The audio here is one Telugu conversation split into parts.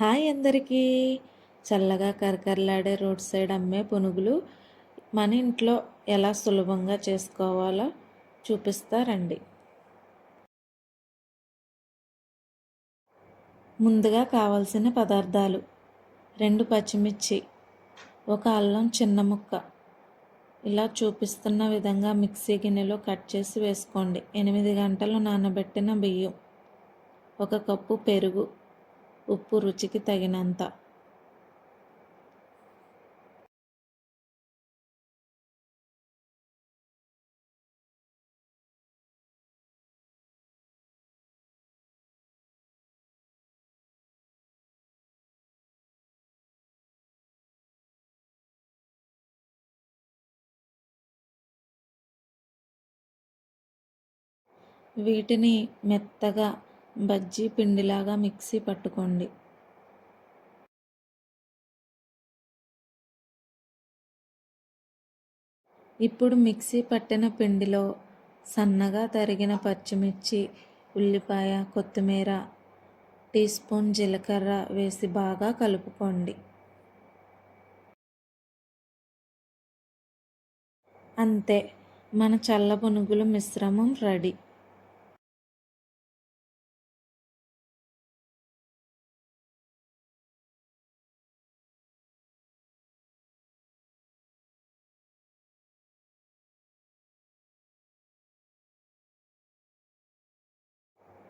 హాయ్ అందరికీ. చల్లగా కరకరలాడే రోడ్ సైడ్ అమ్మే పునుగులు మన ఇంట్లో ఎలా సులభంగా చేసుకోవాలో చూపిస్తారండి ముందుగా కావాల్సిన పదార్థాలు. రెండు పచ్చిమిర్చి ఒక అల్లం చిన్న ముక్క. ఇలా చూపిస్తున్న విధంగా మిక్సీ గిన్నెలో కట్ చేసి వేసుకోండి. ఎనిమిది గంటలు నానబెట్టిన బియ్యం. ఒక కప్పు పెరుగు ఉప్పు రుచికి తగినంత. వీటిని మెత్తగా బజ్జీ పిండిలాగా మిక్సీ పట్టుకోండి. ఇప్పుడు మిక్సీ పట్టిన పిండిలో సన్నగా తరిగిన పచ్చిమిర్చి ఉల్లిపాయ కొత్తిమీర టీ స్పూన్ జీలకర్ర వేసి బాగా కలుపుకోండి. అంతే మన చల్ల పునుగులు మిశ్రమం రెడీ.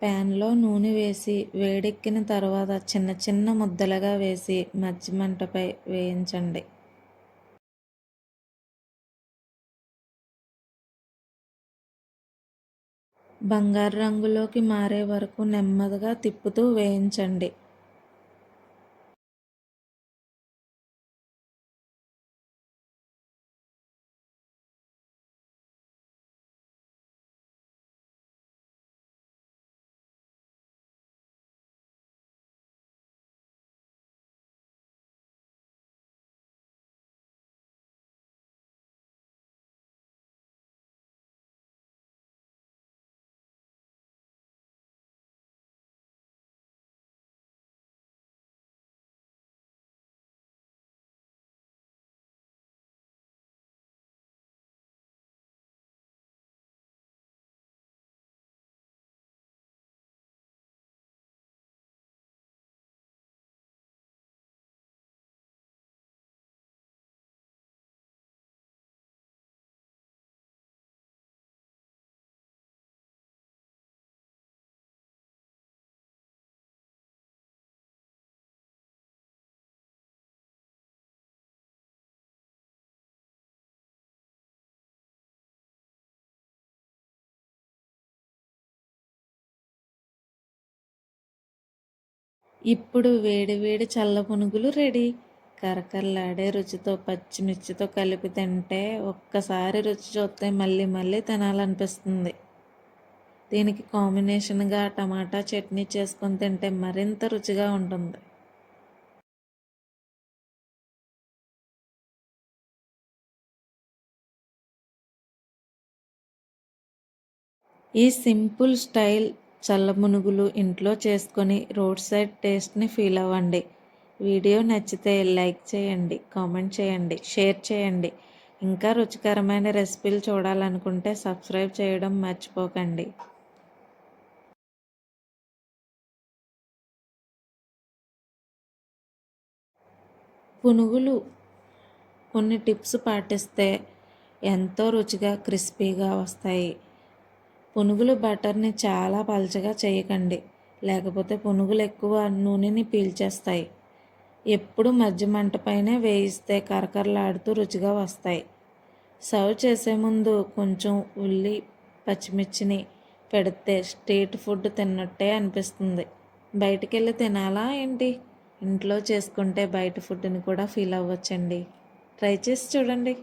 ప్యాన్లో నూనె వేసి వేడెక్కిన తర్వాత చిన్న చిన్న ముద్దలుగా వేసి మజ్జి మంటపై వేయించండి. బంగారు రంగులోకి మారే వరకు నెమ్మదిగా తిప్పుతూ వేయించండి. ఇప్పుడు వేడి వేడి చల్ల పునుగులు రెడీ. కరకరలాడే రుచితో పచ్చిమిర్చితో కలిపి తింటే ఒక్కసారి రుచి చూస్తే మళ్ళీ మళ్ళీ తినాలనిపిస్తుంది. దీనికి కాంబినేషన్గా టమాటా చట్నీ చేసుకొని తింటే మరింత రుచిగా ఉంటుంది. ఈ సింపుల్ స్టైల్ చల్ల మునుగులు ఇంట్లో చేసుకొని రోడ్ సైడ్ టేస్ట్ని ఫీల్ అవ్వండి. వీడియో నచ్చితే లైక్ చేయండి కామెంట్ చేయండి షేర్ చేయండి. ఇంకా రుచికరమైన రెసిపీలు చూడాలనుకుంటే సబ్స్క్రైబ్ చేయడం మర్చిపోకండి. పునుగులు కొన్ని టిప్స్ పాటిస్తే ఎంతో రుచిగా క్రిస్పీగా వస్తాయి. పునుగులు బటర్ని చాలా పలచగా చేయకండి. లేకపోతే పునుగులు ఎక్కువ నూనెని పీల్చేస్తాయి. ఎప్పుడు మధ్య మంట పైనే వేయిస్తే కరకరలాడుతూ రుచిగా వస్తాయి. సర్వ్ చేసే ముందు కొంచెం ఉల్లి పచ్చిమిర్చిని పెడితే స్ట్రీట్ ఫుడ్ తిన్నట్టే అనిపిస్తుంది. బయటికి వెళ్ళి తినాలా ఏంటి? ఇంట్లో చేసుకుంటే బయట ఫుడ్ని కూడా ఫీల్ అవ్వచ్చండి. ట్రై చేసి చూడండి.